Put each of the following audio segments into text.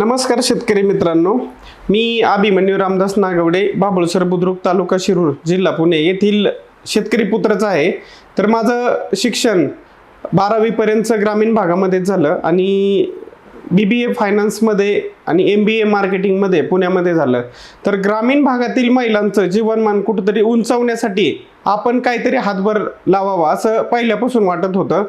नमस्कार शेतकरी मित्रांनो. मी अभिमन्यू रामदास नागवडे बाबुळसर बुद्रुक तालुका शिरूर जिल्हा पुणे येथील शेतकरी पुत्रच आहे. तर माझं शिक्षण बारावीपर्यंतचं ग्रामीण भागामध्येच झालं आणि बी बी ए फायनान्समध्ये आणि एम बी ए मार्केटिंगमध्ये पुण्यामध्ये झालं. तर ग्रामीण भागातील महिलांचं जीवनमान कुठंतरी उंचावण्यासाठी आपण काहीतरी हातभार लावावा असं पहिल्यापासून वाटत होतं.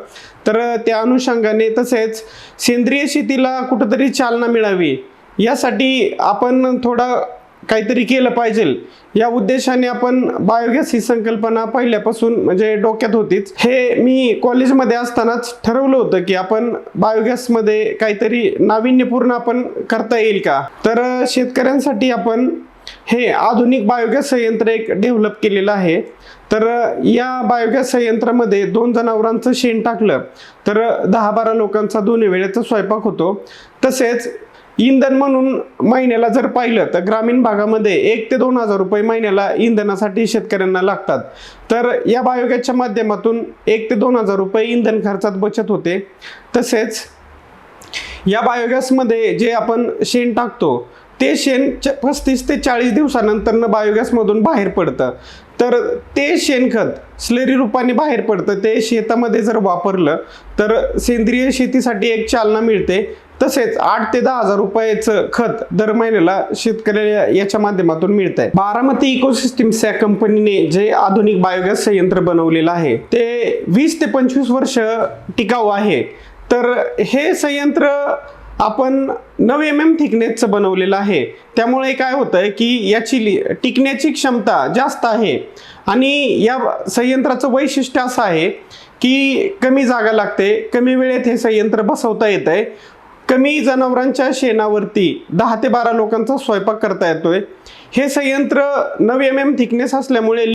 तर त्या अनुषंगाने तसेच सेंद्रिय शेतीला कुठंतरी चालना मिळावी यासाठी आपण थोडं काहीतरी केलं पाहिजे. या उद्देशाने आपण बायोगॅस ही संकल्पना पहिल्यापासून म्हणजे डोक्यात होतीच. हे मी कॉलेजमध्ये असतानाच ठरवलं होतं की आपण बायोगॅसमध्ये काहीतरी नाविन्यपूर्ण आपण करता येईल का? तर शेतकऱ्यांसाठी आपण हे आधुनिक बायोगॅस संयंत्र एक डेव्हलप केलेलं आहे. तर या बायोगॅस संयंत्रामध्ये दोन जनावरांचं शेण टाकलं. तर दहा बारा लोकांचा दोन्ही वेळेचा स्वयंपाक होतो. तसेच इंधन म्हणून महिन्याला जर पाहिलं तर ग्रामीण भागामध्ये एक ते दोन हजार रुपये महिन्याला इंधनासाठी शेतकऱ्यांना लागतात. तर या बायोगॅसच्या माध्यमातून एक ते दोन हजार रुपये इंधन खर्चात बचत होते. तसेच या बायोगॅसमध्ये जे आपण शेण टाकतो ते शेण च- पस्तीस ते चाळीस दिवसानंतरनं बायोगॅसमधून बाहेर पडतं. तर ते शेणखत स्लेरी रूपाने बाहेर पडतं. ते शेतामध्ये जर वापरलं तर सेंद्रिय शेतीसाठी एक चालना मिळते. तसेच आठ ते दहा हजार रुपयाचं खत दर महिन्याला शेतकऱ्याला याच्या माध्यमातून मिळत आहे बारामती इकोसिस्टीम्स या कंपनीने जे आधुनिक बायोगॅस संयंत्र बनवलेलं आहे ते वीस ते पंचवीस वर्ष टिकाऊ आहे. तर हे संयंत्र आपण नऊ एम एम थिकनेसचं बनवलेलं आहे. त्यामुळे काय होतंय की याची लि- टिकण्याची क्षमता जास्त आहे. आणि या संयंत्राचं वैशिष्ट्य असं आहे की कमी जागा लागते कमी वेळेत हे संयंत्र बसवता येतं आहे कमी जनावरांच्या शेणावरती दहा ते बारा लोकांचा स्वयंपाक करता येतोय. हे संयंत्र नऊ एम एम थिकनेस असल्यामुळे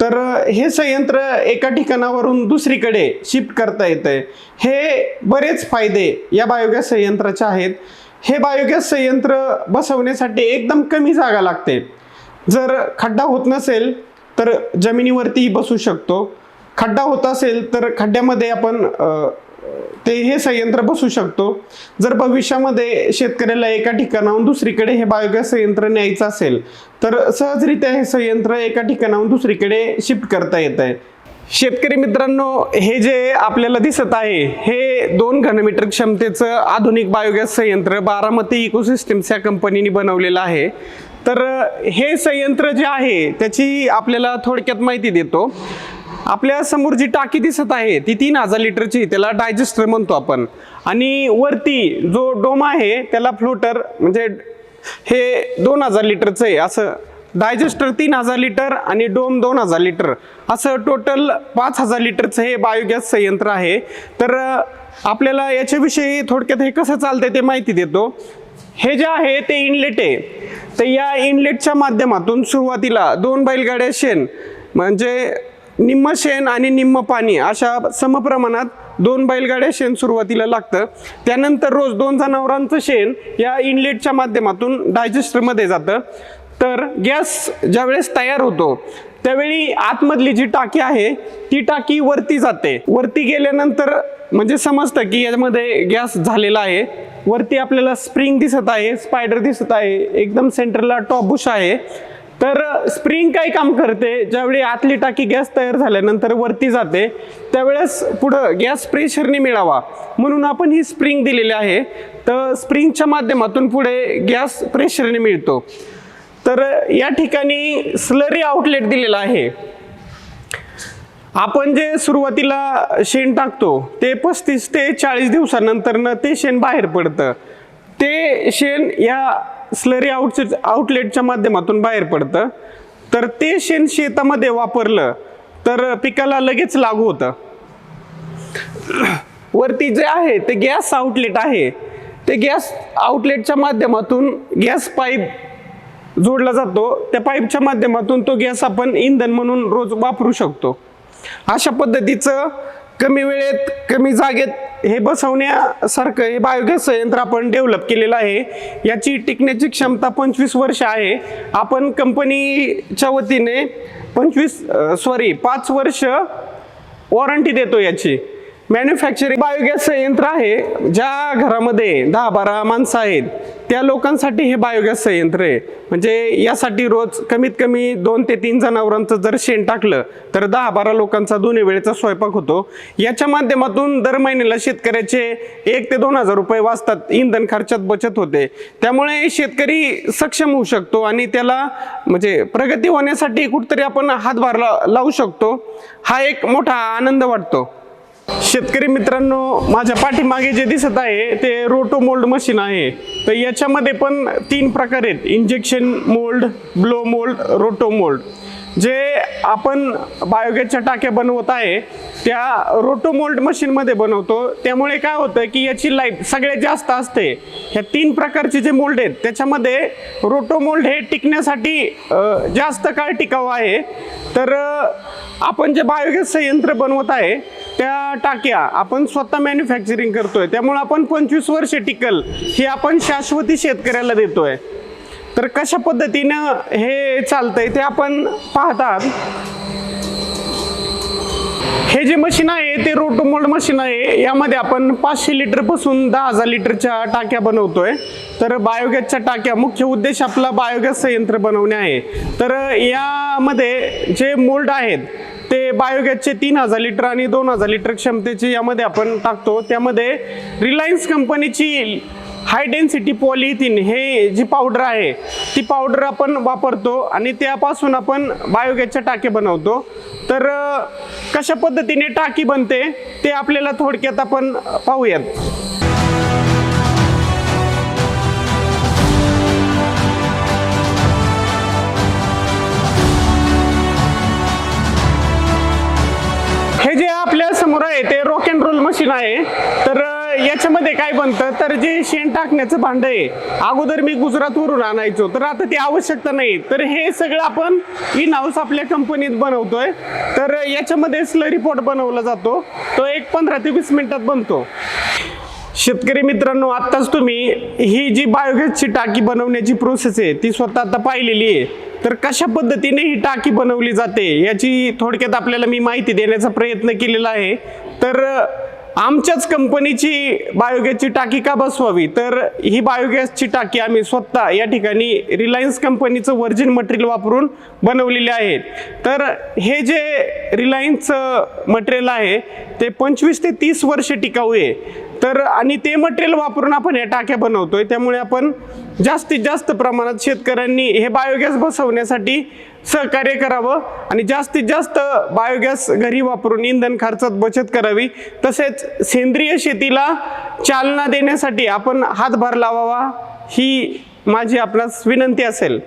तर हे संयंत्र एका ठिकाणावरून दुसरीकडे शिफ्ट करता येतंय. हे बरेच फायदे या बायोगॅस संयंत्राचे आहेत. हे बायोगॅस संयंत्र बसवण्यासाठी एकदम कमी जागा लागते. जर खड्डा होत नसेल तर जमिनीवरतीही बसू शकतो. खड्डा होत असेल तर खड्ड्यामध्ये आपण ते हे संयंत्र बसू शकतो. जर भविष्यामध्ये शेतकऱ्याला एका ठिकाणाहून दुसरीकडे हे बायोगॅस संयंत्र न्यायचं असेल तर सहजरित्या हे संयंत्र एका ठिकाणाहून दुसरीकडे शिफ्ट करता येत आहे. शेतकरी मित्रांनो हे जे आपल्याला दिसत आहे हे दोन घनमीटर क्षमतेचं आधुनिक बायोगॅस संयंत्र बारामती इकोसिस्टम्स या कंपनीने बनवलेलं आहे. तर हे संयंत्र जे आहे त्याची आपल्याला थोडक्यात माहिती देतो. आपल्यासमोर जी टाकी दिसत आहे ती तीन हजार लिटरची त्याला डायजेस्टर म्हणतो आपण. आणि वरती जो डोम आहे त्याला फ्लोटर म्हणजे हे दोन हजार लिटरचं आहे असं डायजेस्टर तीन हजार लिटर आणि डोम दोन हजार लिटर. असं टोटल पाच हजार लिटरचं हे बायोगॅस संयंत्र आहे. तर आपल्याला याच्याविषयी थोडक्यात हे कसं चालतंय ते माहिती देतो. हे जे आहे ते इनलेट आहे. तर या इनलेटच्या माध्यमातून सुरुवातीला दोन बैलगाड्या शेण म्हणजे निम्म शेण आणि निम्म पाणी अशा समप्रमाणात दोन बैलगाड्या शेण सुरुवातीला लागतं. त्यानंतर रोज दोन जनावरांचं शेण या इनलेटच्या माध्यमातून डायजेस्टरमध्ये जातं. तर गॅस ज्यावेळेस तयार होतो त्यावेळी आतमधली जी टाकी आहे ती टाकी वरती जाते. वरती गेल्यानंतर म्हणजे समजतं की यामध्ये गॅस झालेला आहे. वरती आपल्याला स्प्रिंग दिसत आहे स्पायडर दिसत आहे एकदम सेंटरला टॉप बुश आहे. तर स्प्रिंग काय काम करते. ज्यावेळी आतली टाकी गॅस तयार झाल्यानंतर वरती जाते त्यावेळेस पुढं गॅस प्रेशरने मिळावा. म्हणून आपण ही स्प्रिंग दिलेली आहे. तर स्प्रिंगच्या माध्यमातून पुढे गॅस प्रेशरने मिळतो. तर या ठिकाणी स्लरी आउटलेट दिलेला आहे. आपण जे सुरुवातीला शेण टाकतो ते पस्तीस ते चाळीस दिवसानंतरनं ते शेण बाहेर पडतं. ते शेण या स्लरी आउट आउटलेटच्या माध्यमातून बाहेर पडतं. तर ते शेण शेतामध्ये वापरलं तर पिकाला लगेच लागू होतं. वरती जे आहे ते गॅस आउटलेट आहे. ते गॅस आउटलेटच्या माध्यमातून गॅस पाईप जोडला जातो. त्या पाईपच्या माध्यमातून तो गॅस आपण इंधन म्हणून रोज वापरू शकतो. अशा पद्धतीचं कमी वेळेत कमी जागेत हे बसवण्यासारखं हे बायोगॅस संयंत्र आपण डेव्हलप केलेलं आहे. याची टिकण्याची क्षमता पंचवीस वर्ष आहे. आपण कंपनीच्या वतीने पंचवीस सॉरी पाच वर्ष वॉरंटी देतो याची. मॅन्युफॅक्चरिंग बायोगॅस संयंत्र आहे. ज्या घरामध्ये दहा बारा माणसं आहेत त्या लोकांसाठी हे बायोगॅस संयंत्र आहे. म्हणजे यासाठी रोज कमीत कमी दोन ते तीन जनावरांचं जर शेण टाकलं तर दहा बारा लोकांचा दोन्ही वेळेचा स्वयंपाक होतो. याच्या माध्यमातून दर महिन्याला शेतकऱ्याचे एक ते दोन हजार रुपये वाचतात इंधन खर्चात बचत होते. त्यामुळे शेतकरी सक्षम होऊ शकतो आणि त्याला म्हणजे प्रगती होण्यासाठी कुठतरी आपण हातभार ला- लावू शकतो. हा एक मोठा आनंद वाटतो. शेतकरी मित्रांनो माझ्या पाठीमागे जे दिसत आहे ते रोटो मोल्ड मशीन आहे. तर याच्यामध्ये पण तीन प्रकार आहेत. Injection mould blow mould roto mould. जे आपण बायोगॅसच्या टाक्या बनवत आहे त्या रोटो मोल्ड मशीनमध्ये बनवतो. त्यामुळे काय होतं की याची लाईफ सगळ्यात जास्त असते. ह्या तीन प्रकारचे जे मोल्ड आहेत त्याच्यामध्ये रोटो मोल्ड हे टिकण्यासाठी जास्त काळ टिकावं आहे. तर आपण जे बायोगॅस संयंत्र बनवत आहे त्या टाक्या आपण स्वतः मॅन्युफॅक्चरिंग करतोय. त्यामुळे आपण पंचवीस वर्ष टिकल हे आपण शाश्वती शेतकऱ्याला देतोय. तर कशा पद्धतीनं हे चालतंय ते आपण पाहतात. हे जे मशीन आहे ते रोटोमोल्ड मशीन आहे. यामध्ये आपण पाचशे लिटरपासून दहा हजार लिटरच्या टाक्या बनवतोय. तर बायोगॅसच्या टाक्या मुख्य उद्देश आपला बायोगॅस संयंत्र बनवणे आहे. तर यामध्ये जे मोल्ड आहेत ते बायोगॅसचे तीन हजार लिटर आणि दोन हजार लिटर क्षमतेचे यामध्ये आपण टाकतो. त्यामध्ये रिलायन्स कंपनीची हाय डेन्सिटी पॉलिथिन हे जी पावडर आहे ती पावडर आपण वापरतो आणि त्यापासून आपण बायोगॅसच्या टाके बनवतो. तर कशा पद्धतीने टाकी बनते ते आपल्याला थोडक्यात आपण पाहूयात. मशीन आहे. तर याच्यामध्ये काय बनतं? तर जे शेण टाकण्याचं भांड आहे अगोदर मी गुजरातवरून आणायचो तर आता ती आवश्यकता नाही. तर हे सगळं आपण इन हाऊस आपल्या कंपनीत बनवतोय. तर याच्यामध्ये स्लरी पोट बनवला जातो. तो एक पंधरा ते वीस मिनिटात बनतो. शेतकरी मित्रांनो आत्ताच तुम्ही ही जी बायोगॅसची टाकी बनवण्याची प्रोसेस आहे ती स्वतः आता पाहिलेली आहे. तर कशा पद्धतीने ही टाकी बनवली जाते याची थोडक्यात आपल्याला मी माहिती देण्याचा प्रयत्न केलेला आहे. तर आमच्याच कंपनीची बायोगॅसची टाकी का बसवावी? तर ही बायोगॅसची टाकी आम्ही स्वतः या ठिकाणी रिलायन्स कंपनीचं व्हर्जिन मटेरियल वापरून बनवलेले आहे तर हे जे रिलायन्सचं मटेरियल आहे ते पंचवीस ते तीस वर्ष टिकाऊ आहे. तर आणि ते मटेरियल वापरून आपण या टाक्या बनवतोय. त्यामुळे आपण जास्तीत जास्त प्रमाणात शेतकऱ्यांनी हे बायोगॅस बसवण्यासाठी सहकार्य करावं आणि जास्तीत जास्त बायोगॅस घरी वापरून इंधन खर्चात बचत करावी. तसेच सेंद्रिय शेतीला चालना देण्यासाठी आपण हातभार लावावा ही माझी आपणास विनंती असेल.